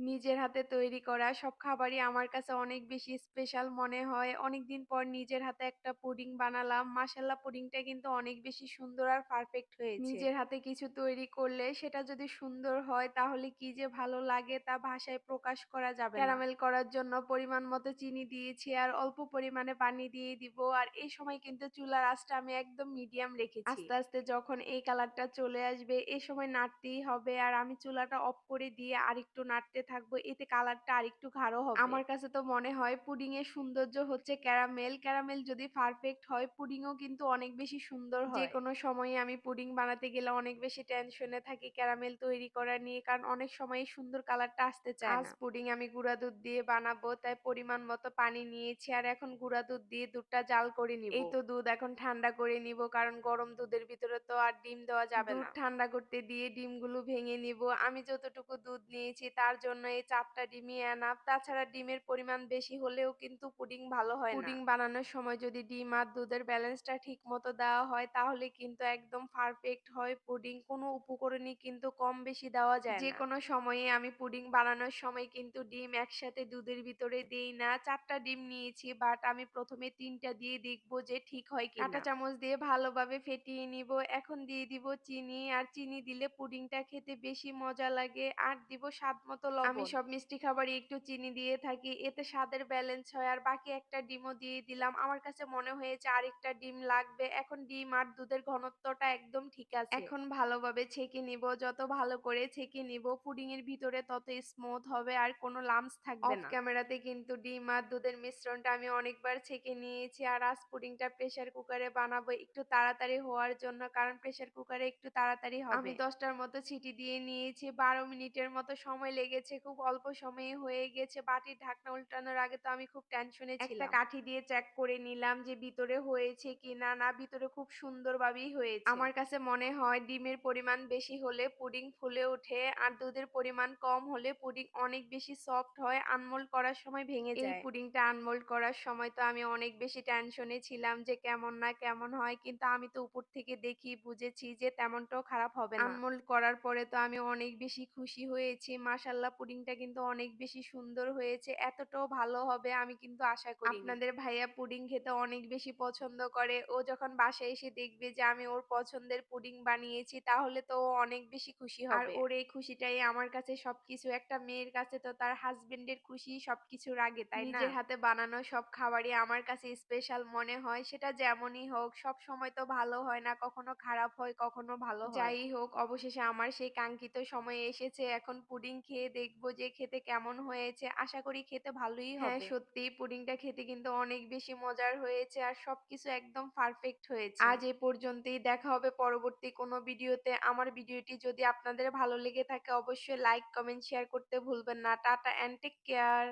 নিজের হাতে তৈরি করা সব খাবারই আমার কাছে অনেক বেশি স্পেশাল মনে হয়। অনেকদিন পর নিজের হাতে একটা পুডিং বানালাম। মাশাআল্লাহ পুডিংটা কিন্তু অনেক বেশি সুন্দর আর পারফেক্ট হয়েছে। নিজের হাতে কিছু তৈরি করলে সেটা যদি সুন্দর হয় তাহলে কি যে ভালো লাগে তা ভাষায় প্রকাশ করা যাবে না। ক্যারামেল করার জন্য পরিমাণ মতো চিনি দিয়েছি আর অল্প পরিমাণে পানি দিয়ে দিব। আর এই সময় কিন্তু চুলার আঁচটা আমি একদম মিডিয়াম রেখেছি। আস্তে আস্তে যখন এই কালারটা চলে আসবে এই সময় নাড়তেই হবে আর আমি চুলাটা অফ করে দিয়ে আরেকটু নাড়তে থাকব এতে কালারটা আরেকটু গাঢ় হবে। আমার কাছে তো মনে হয় পুডিং এর সৌন্দর্য হচ্ছে ক্যারামেল। ক্যারামেল যদি পারফেক্ট হয় পুডিংও কিন্তু অনেক বেশি সুন্দর হয়। যে কোনো সময় আমি পুডিং বানাতে গেলে অনেক বেশি টেনশনে থাকি ক্যারামেল তৈরি করা নিয়ে কারণ অনেক সময় সুন্দর কালারটা আসতে চায় আজ পুডিং আমি গুঁড়া দুধ দিয়ে বানাবো তাই পরিমাণ মতো পানি নিয়েছি আর এখন গুঁড়া দুধ দিয়ে দুধটা জাল করে নিব। এই তো দুধ এখন ঠান্ডা করে নিব কারণ গরম দুধের ভিতরে তো আর ডিম দেওয়া যাবে না। ঠান্ডা করতে দিয়ে ডিমগুলো ভেঙে নিব। আমি যতটুকু দুধ নিয়েছি তার জন্য এই চারটা ডিমই এনাফ তাছাড়া ডিমের পরিমাণ বেশি হলেও কিন্তু পুডিং ভালো হয় না। পুডিং বানানোর সময় যদি ডিম আর দুধের ব্যালেন্সটা ঠিক মতো দেওয়া হয় তাহলে কিন্তু একদম পারফেক্ট হয় পুডিং। কোনো উপকরণই কিন্তু কম বেশি দেওয়া যায় যে কোনো সময়ে আমি পুডিং বানানোর সময় কিন্তু ডিম একসাথে দুধের ভিতরে দিই না। চারটা ডিম নিয়েছি বাট আমি প্রথমে তিনটা দিয়ে দেখব যে ঠিক হয় কি কাঁটা চামচ দিয়ে ভালোভাবে ফেটিয়ে নিব। এখন দিয়ে দিব চিনি। আর চিনি দিলে পুডিংটা খেতে বেশি মজা লাগে। আর দিব স্বাদ মতো লবণ। আমি সব মিষ্টি খাবারই একটু চিনি দিয়ে থাকি এতে স্বাদের ব্যালেন্স হয় আর বাকি একটা ডিমও দিয়ে দিলাম। আমার কাছে মনে হয়েছে আরেকটা ডিম লাগবে। এখন ডিম আর দুধের ঘনত্বটা একদম ঠিক আছে। এখন ভালোভাবে ছেঁকে নিব যত ভালো করে ছেঁকে নিব পুডিং এর ভিতরে তত স্মুথ হবে আর কোনো লামস থাকবে না। ক্যামেরাতে কিন্তু ডিম আর দুধের মিশ্রণটা আমি অনেকবার ছেঁকে নিয়েছি আর আজ পুডিংটা প্রেসার কুকারে বানাবো একটু তাড়াতাড়ি হওয়ার জন্য কারণ প্রেসার কুকারে একটু তাড়াতাড়ি হবে। আমি দশটার মতো ছিটি দিয়ে নিয়েছি বারো মিনিটের মতো সময় লেগেছে খুব অল্প সময়ে হয়ে গেছে। বাটির ঢাকনা উল্টানোর আগে তো আমি খুব টেনশনে ছিলাম। একটা কাঠি দিয়ে চেক করে নিলাম যে ভিতরে হয়েছে কিনা না না ভিতরে খুব সুন্দরভাবেই হয়েছে। আমার কাছে মনে হয় ডিমের পরিমাণ বেশি হলে পুডিং ফুলে ওঠে আর দুধের পরিমাণ কম হলে পুডিং অনেক বেশি সফট হয় আনমোল্ড করার সময় ভেঙে যায়। এই পুডিংটা আনমোল্ড করার সময় তো আমি অনেক বেশি টেনশনে ছিলাম যে কেমন না কেমন হয় কিন্তু আমি তো উপর থেকে দেখি বুঝেছি যে তেমনটাও খারাপ হবে না। আনমোল্ড করার পরে তো আমি অনেক বেশি খুশি হয়েছি। মাশাল্লাহ পুডিংটা কিন্তু অনেক বেশি সুন্দর হয়েছে। এতটাও ভালো হবে আমি কিন্তু আশা করি আপনাদের ভাইয়া পুডিং খেতে অনেক বেশি পছন্দ করে। ও যখন বাসায় এসে দেখবে যে আমি ওর পছন্দের পুডিং বানিয়েছি তাহলে তো ও অনেক বেশি খুশি হবে। আর ওর এই খুশিটাই আমার কাছে সবকিছু। একটা মেয়ের কাছে তো তার হাজবেন্ডের খুশি সবকিছুর আগে তাই নিজের হাতে বানানো সব খাবারই আমার কাছে স্পেশাল মনে হয়। সেটা যেমনই হোক সব সময় তো ভালো হয় না। কখনো খারাপ হয় কখনো ভালো যাই হোক অবশেষে আমার সেই কাঙ্ক্ষিত সময় এসেছে। এখন পুডিং খেয়ে দেখব যে খেতে কেমন হয়েছে। আশা করি খেতে ভালোই হ্যাঁ সত্যি পুডিংটা খেতে কিন্তু অনেক বেশি মজার হয়েছে আর সবকিছু একদম পারফেক্ট হয়েছে। আজ এ পর্যন্তই। দেখা হবে পরবর্তী কোনো ভিডিওতে। আমার ভিডিওটি যদি আপনাদের ভালো লেগে থাকে অবশ্যই লাইক কমেন্ট শেয়ার করতে ভুলবেন না। Tata and take care